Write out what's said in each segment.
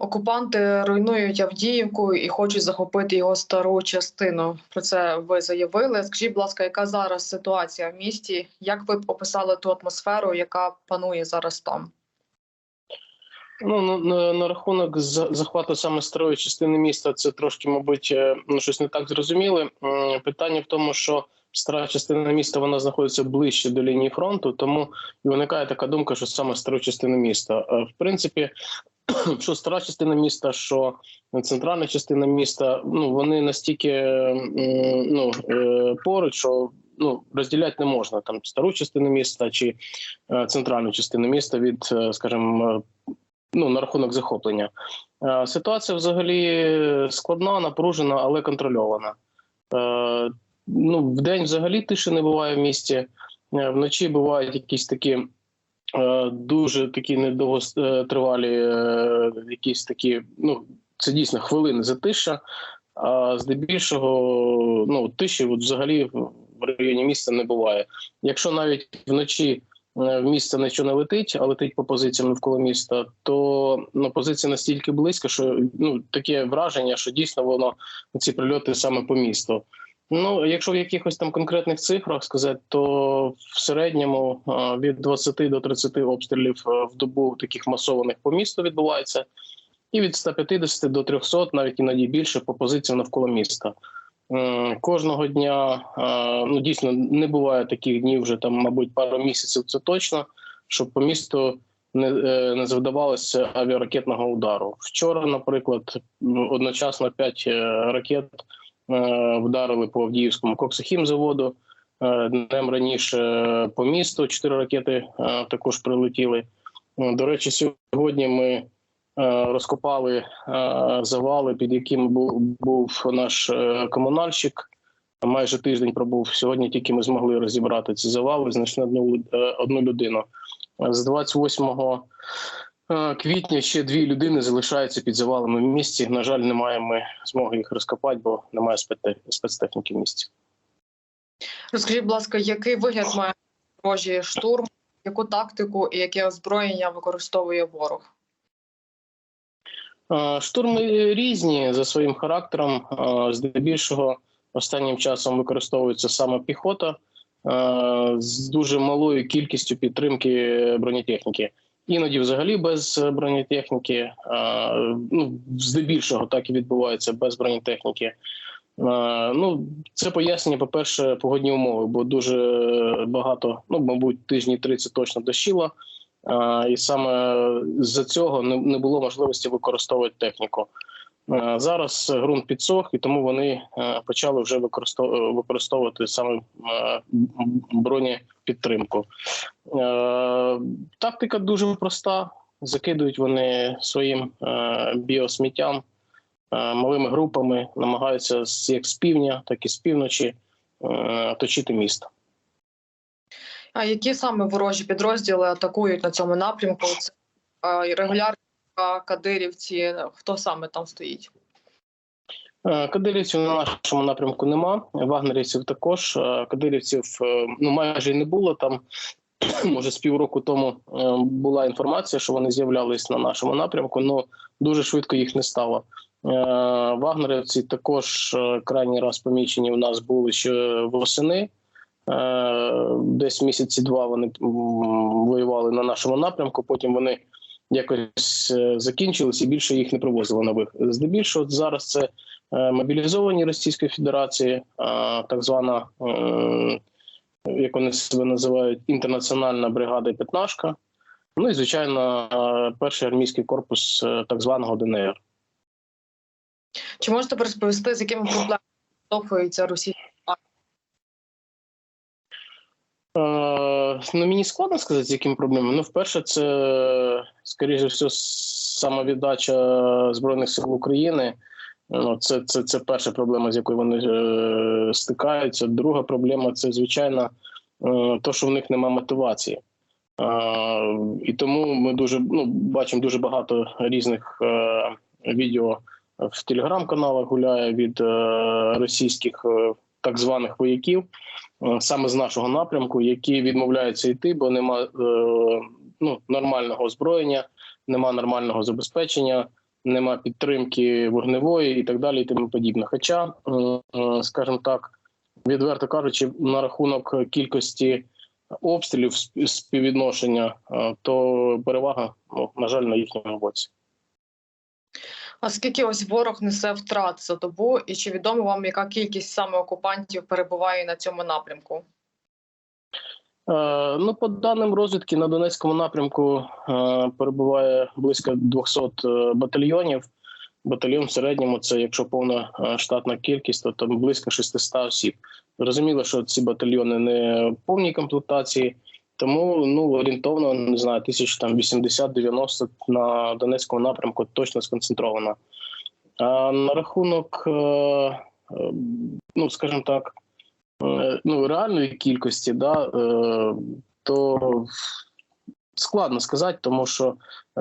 Окупанти руйнують Авдіївку і хочуть захопити його стару частину. Про це ви заявили. Скажіть, будь ласка, яка зараз ситуація в місті? Як ви б описали ту атмосферу, яка панує зараз там? Ну на, на, рахунок за- захвату саме старої частини міста, це трошки, мабуть, е, ну щось не так зрозуміли. Питання в тому, що стара частина міста вона знаходиться ближче до лінії фронту, тому і виникає така думка, що саме стару частину міста. Е, В принципі, що стара частина міста, що центральна частина міста, ну вони настільки ну е, поруч, що ну розділяти не можна там стару частину міста чи е, центральну частину міста від, е, скажімо, ну на рахунок захоплення. Ситуація взагалі складна, напружена, але контрольована. Ну, в день взагалі тиші не буває в місті. Вночі бувають якісь такі дуже такі недовготривалі, е, якісь такі, ну це дійсно хвилини затища. А здебільшого, ну тиші, от взагалі в районі міста не буває. Якщо навіть вночі е, в місто нічого не летить, а летить по позиціям навколо міста, то ну, позиція настільки близько, що ну таке враження, що дійсно воно ці прильоти саме по місту. Ну, якщо в якихось там конкретних цифрах сказати, то в середньому е, від 20 до 30 обстрілів е, в добу таких масованих по місту відбувається, і від 150 до 300, навіть іноді більше по позиціям навколо міста. Кожного дня е, ну дійсно не буває таких днів, вже там, мабуть, пару місяців. Це точно, щоб по місту не, е, не завдавалося авіаракетного удару. Вчора, наприклад, одночасно 5 ракет е, вдарили по Авдіївському коксохімзаводу. Е, Днем раніше е, по місту 4 ракети е, також прилетіли. Е, До речі, сьогодні ми е, розкопали е, завали, під яким був, наш е, комунальщик. Майже тиждень пробув. Сьогодні тільки ми змогли розібрати ці завали, знайшли одну, е, одну людину. Е, З 28 е, квітня ще дві людини залишаються під завалами в місті. На жаль, немає ми змоги їх розкопати, бо немає спецтехніки в місті. Розкажіть, будь ласка, який вигляд має ворожий штурм, яку тактику і яке озброєння використовує ворог? Е, Штурми різні за своїм характером. Е, Здебільшого останнім часом використовується саме піхота е, з дуже малою кількістю підтримки бронетехніки. Іноді взагалі без бронетехніки. Е, Ну, здебільшого так і відбувається без бронетехніки. Е, Ну, це пояснення, по-перше, погодні умови, бо дуже багато, ну, мабуть, тижні 30 точно дощило. Е, і саме з-за цього не, не було можливості використовувати техніку. Е, Зараз ґрунт підсох, і тому вони е, почали вже використовувати саме е, бронепідтримку. Е, Тактика дуже проста. Закидують вони своїм е, біосміттям е, малими групами, намагаються як з півдня, так і з півночі е, точити місто. А які саме ворожі підрозділи атакують на цьому напрямку? Це е, регулярні кадирівці. Хто саме там стоїть? Е, Кадирівців на нашому напрямку нема. Вагнерівців також. Е, Кадирівців е, ну майже не було там. Може, з півроку тому була інформація, що вони з'являлись на нашому напрямку, але дуже швидко їх не стало. Вагнерівці також крайній раз помічені у нас були ще восени. Десь місяці два вони воювали на нашому напрямку. Потім вони якось е, закінчились і більше їх не привозили нових. Здебільшого зараз це е, мобілізовані Російської Федерації, так звана, е, як вони себе називають, інтернаціональна бригада П'ятнашка. Ну і звичайно, перший армійський корпус так званого ДНР. Чи можете розповісти, з якими проблемами стовхується Е, ну, мені складно сказати, з якими проблемами. Ну, вперше, це, скоріше все, самовіддача Збройних сил України. Ну, це, це, це перша проблема, з якою вони е, стикаються. Друга проблема це, звичайно, е, то, що в них немає мотивації. Е, і тому ми дуже ну, бачимо дуже багато різних е, відео в телеграм-каналах гуляє від російських так званих вояків е, саме з нашого напрямку, які відмовляються йти, бо нема е, ну, нормального озброєння, нема нормального забезпечення. нема підтримки вогневої і так далі, і тому подібне. Хоча, е, скажімо так, відверто кажучи, на рахунок кількості обстрілів сп- співвідношення, то перевага, ну, на жаль, на їхньому боці. А скільки ось ворог несе втрат за добу, і чи відомо вам, яка кількість саме окупантів перебуває на цьому напрямку? Е, Ну, по даним розвідки, на Донецькому напрямку е, перебуває близько 200 е, батальйонів. Батальйон в середньому це, якщо повна штатна кількість, то там близько 600 осіб. Зрозуміло, що ці батальйони не повній комплектації, тому ну орієнтовно не знаю, тисяч там 80-90 на Донецькому напрямку точно сконцентровано. А на рахунок, е, е, ну скажімо так, е, ну, реальної кількості, да, то складно сказати, тому що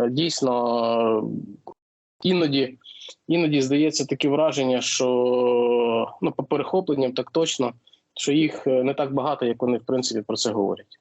дійсно іноді, іноді здається таке враження, що ну, по перехопленням так точно, що їх не так багато, як вони в принципі про це говорять.